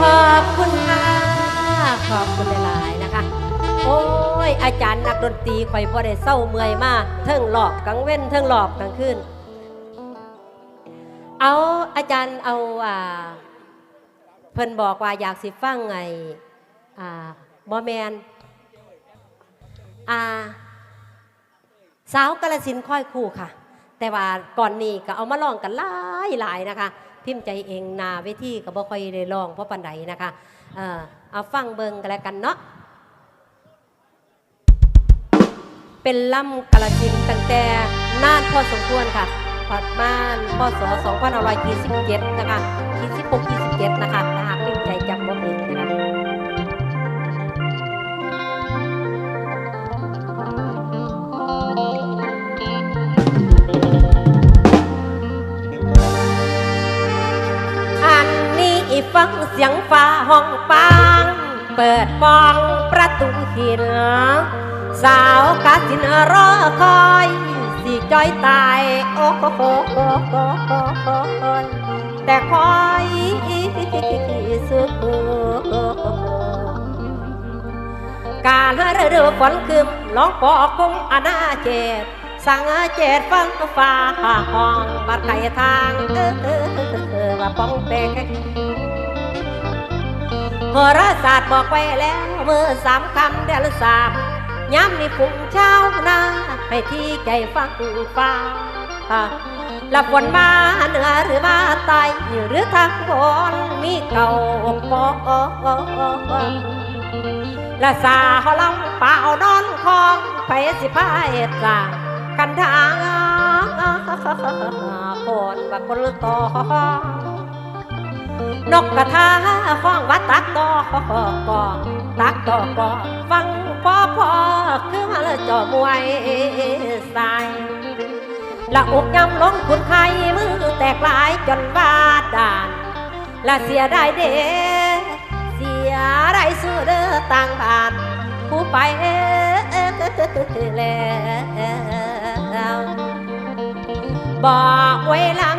ขอบคุณค่ะ ขอบคุณหลายๆนะคะ โอ้ย อาจารย์นักดนตรีข่อยบ่ได้เศร้าเมื่อยมากเทิงหลอกกลางเว้นเทิงหลอกกลางคืนเอาอาจารย์เอาอ่าเพิ่นบอกว่าอยากสิฟังไงอ่าบอแมนอ่าสาวกาลสินค่อยคู่ค่ะ แต่ว่าก่อนนี้ก็เอามาลองกันหลายหลายนะคะ พิมพ์ใจเองนาเวทีก็บ่ค่อยได้ลองเพราะปันใดนะคะเออเอาฟังเบิงกันแล้วกันเนาะเป็นล่ำกาลสินตั้งแต่นานพอสมควรค่ะปัดมานพศ2527นะคะ26 27นะคะถ้าหา งเสียงฟ้าห้องปางเปิดปองประตูหิน สาวกาสินรอคอย สิจ้อยตาย โอ้โหแต่คอยสุดการฤดูฝนคืมร้องปอกคุ้มอนาเจตสั่งเจตฟังฟ้าห้องบัดไก่ทางเออว่าป้องแปก โหราศาสตร์บอกไว้แล้วเมื่อสามคำเดือนสามย้ำนี่ฝุ่งเช้านาให้ที่ใจฟังฟ้าหลับฝนมาเหนือหรือมาใต้หรือทางบนมีเก่าปอละสาเขาลำเป่านอนคองไปสิพายสร้ากันทางคนว่าคนต่อ นกกระทาฟ้องว่าตักตอก่อตักตอก่อฟังพ่อพ่อคือมาเละจอมวยใส่ละอุกยำลงคุณไข่มือแตกหลายจนบาดาลละเสียได้เด้เสียได้สู้เด้อต่างผ่านผู้ไปแล้วบอกไว้ลัง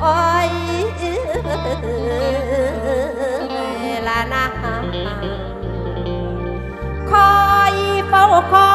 โอ้ยละนะคอยเฝ้าคอย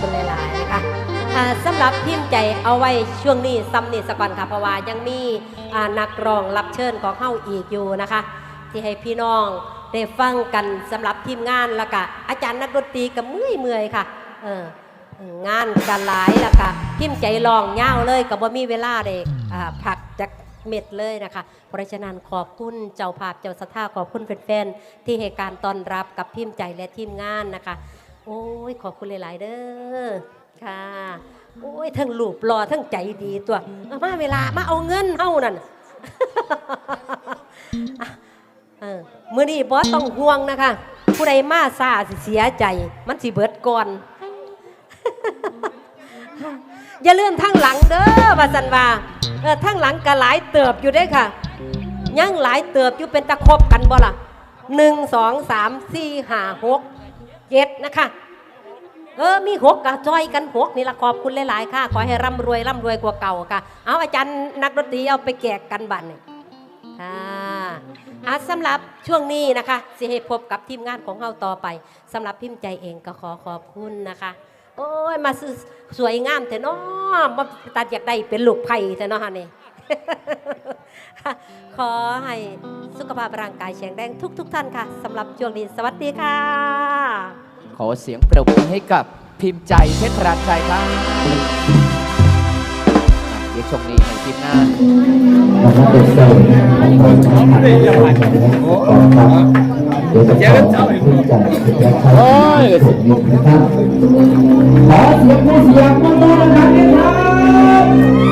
คุณหลายๆนะคะสำหรับพิมพ์ใจเอาไว้ช่วงนี้ซ้ำนี่สก่อนค่ะเพราะว่ายังมีนักร้องรับเชิญของเฮาอีกอยู่นะคะ ที่ให้พี่น้องได้ฟังกันสำหรับทีมงานล้วก็อาจารย์นักดนตรีก็เมื่อยเมื่อยๆค่ะเอองานกันหลายล้วค่ะพิมพ์ใจลองเง่าวเลยกับว่ามีเวลาเด็กผักจากเม็ดเลยนะคะ เพราะฉะนั้นขอบคุณเจ้าภาพเจ้าสถาขอบคุณแฟนๆที่ให้การต้อนรับกับพิมพ์ใจและทีมงานนะคะ โอ้ยขอบคุณหลาย ๆ เด้อค่ะ โอ้ยทั้งรูปรอทั้งใจดีตัวเอามาเวลามาเอาเงินเท่านั่นเออมื่อนี้บอสต้องห่วงนะคะ ผู้ใดมาซาสิเสียใจ มันสิเบิดก่อน อย่าลืมทั้งหลังเด้อวาสันวาเออทั้งหลังก็หลายเติบอยู่เด้ค่ะยังหลายเติบอยู่เป็นตะครบกันบ่ล่ะหนึ่งสองสามสี่ห้าหก เจ็ดนะคะ เออมีหกกะจอยกันหกนี่ละขอบคุณหลายๆค่ะ ขอให้ร่ำรวยร่ำรวยกว่าเก่าค่ะ เอาอาจารย์นักดนตรีเอาไปแจกกันบัตรนี่ค่ะอะสำหรับช่วงนี้นะคะสิให้พบกับทีมงานของเราต่อไปสำหรับพิมพ์ใจเองก็ขอขอบคุณนะคะ โอ้ยมาซื้อสวยงามแต่น้อมาตัดอยากได้เป็นลูกไผ่แต่น้อฮะนี่ขอให้สุขภาพร่างกายแข็งแรงทุก ๆ ท่านค่ะสำหรับช่วงนี้สวัสดีค่ะ ขอเสียงปรบมือให้กับพิมพ์ใจเพชรราชัยครับเดี๋ยวชมนี้ให้ทีมงานนะครับเป็นเซลล์ขอเดี๋ยวจะขอจัดจะใช้เสียงผู้เสียงมือนะครับ